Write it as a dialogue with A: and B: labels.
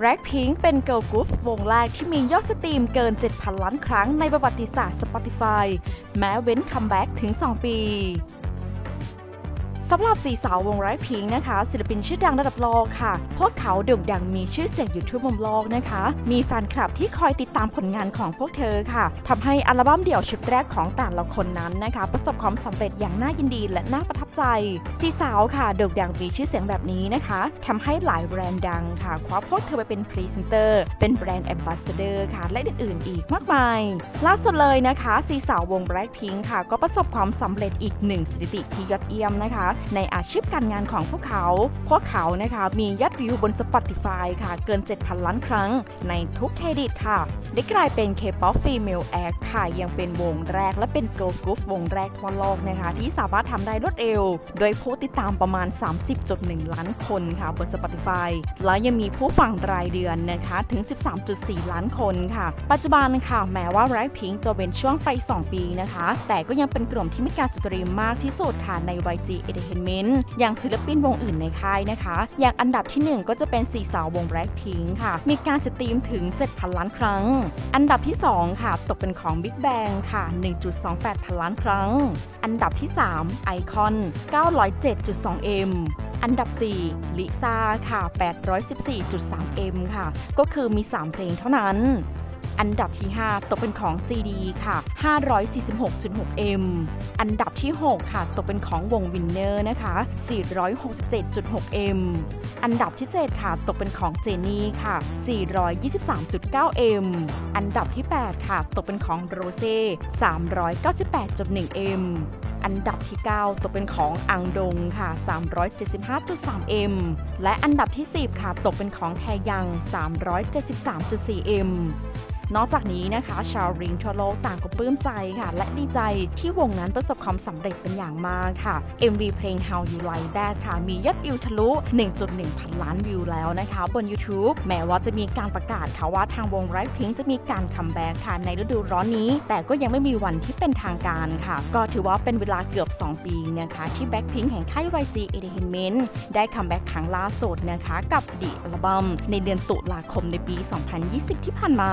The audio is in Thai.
A: แร็กพิงเป็นเกิร์ลกรุ๊ปวงแรกที่มียอดสตรีมเกิน 7,000 ล้านครั้งในประวัติศาสตร์ Spotify แม้เว้นคัมแบ็กถึง 2 ปี สำหรับสีสาววงไร้พิงนะคะ ศิลปินชื่อดังระดับโลกค่ะ พวกเขาโด่งดังมีชื่อเสียงอยู่ทั่วมุมโลกนะคะ มีแฟนคลับที่คอยติดตามผลงานของพวกเธอค่ะทำให้อัลบั้มเดี่ยวชุดแรกของแต่ละคนนั้นนะคะ ประสบความสำเร็จอย่างน่ายินดีและน่าประทับใจสีสาวค่ะโด่งดังมีชื่อเสียงแบบนี้นะคะทำให้หลายแบรนด์ดังค่ะคว้าพวกเธอไปเป็นพรีเซนเตอร์เป็นแบรนด์แอมบาสเดอร์ค่ะและอื่นๆ อีกมากมายล่าสุดเลยนะคะสีสาววง Blackpink ค่ะ ก็ประสบความสำเร็จอีกหนึ่งสถิติที่ยอดเยี่ยมนะคะในอาชีพการงานของพวกเขา พวกเขานะคะมียอดวิวบน Spotify ค่ะ เกิน 7,000 ล้านครั้ง ในทุกเครดิตค่ะ ได้กลายเป็น K-pop Female Act ค่ะ ยังเป็นวงแรกและเป็น Girl Group วงแรกทั่วโลกนะคะ ที่สามารถทำได้รวดเร็ว โดยผู้ติดตามประมาณ 30.1 ล้านคนค่ะบน Spotify และยังมีผู้ฟังรายเดือนนะคะถึง 13.4 ล้านคนค่ะ ปัจจุบันค่ะแม้ว่า Blackpink จะเว้นช่วงไป 2 ปีนะคะ แต่ก็ยังเป็นกลุ่มที่มีการสตรีมมากที่สุดค่ะใน YG Entertainment อย่างศิลปินวงอื่นในค่ายนะคะ อย่างอันดับที่ 1 ก็จะเป็นสี่สาววง Blackpink ค่ะ มีการสตรีมถึง 7,000 ล้านครั้ง อันดับที่ 2 ค่ะ ตกเป็นของ Big Bang ค่ะ 1.28 พันล้านครั้ง อันดับที่3 Icon 907.2 M อันดับ 4 ลิซ่าค่ะ 814.3 M ค่ะ ก็คือมี 3 เพลงเท่านั้น อันดับที่ 5 ตกเป็นของ GD ค่ะ 546.6 M อันดับที่ 6 ค่ะ ตกเป็นของวงวินเนอร์นะคะ 467.6 M อันดับที่ 7 ค่ะ ตกเป็นของเจนี่ค่ะ 423.9 M อันดับที่ 8 ค่ะ ตกเป็นของโรเซ่ 398.1 M อันดับที่ 9 ตกเป็นของอังดงค่ะ 375.3 M และอันดับที่ 10 ค่ะ ตกเป็นของแทยัง 373.4 M นอกจากนี้นะคะ ชาวริงทั่วโลกต่างก็ปลื้มใจค่ะ และดีใจที่วงนั้นประสบความสำเร็จเป็นอย่างมากค่ะ MV เพลง How You Like That ค่ะ มียอดวิวทะลุ 1.1 พันล้านวิวแล้วนะคะ บน YouTube แม้ว่าจะมีการประกาศค่ะว่าทางวง r i พิงจะมีการคัมแบ็กค่ะในฤดูร้อนนี้ แต่ก็ยังไม่มีวันที่เป็นทางการค่ะ ก็ถือว่าเป็นเวลาเกือบ 2 ปีนะคะ ที่ Blackpink แห่งค่าย YG Entertainment ได้คัมแบ็กครั้งล่าสุดนะคะ กับ The Album ในเดือนตุลาคมในปี 2020 ที่ผ่านมา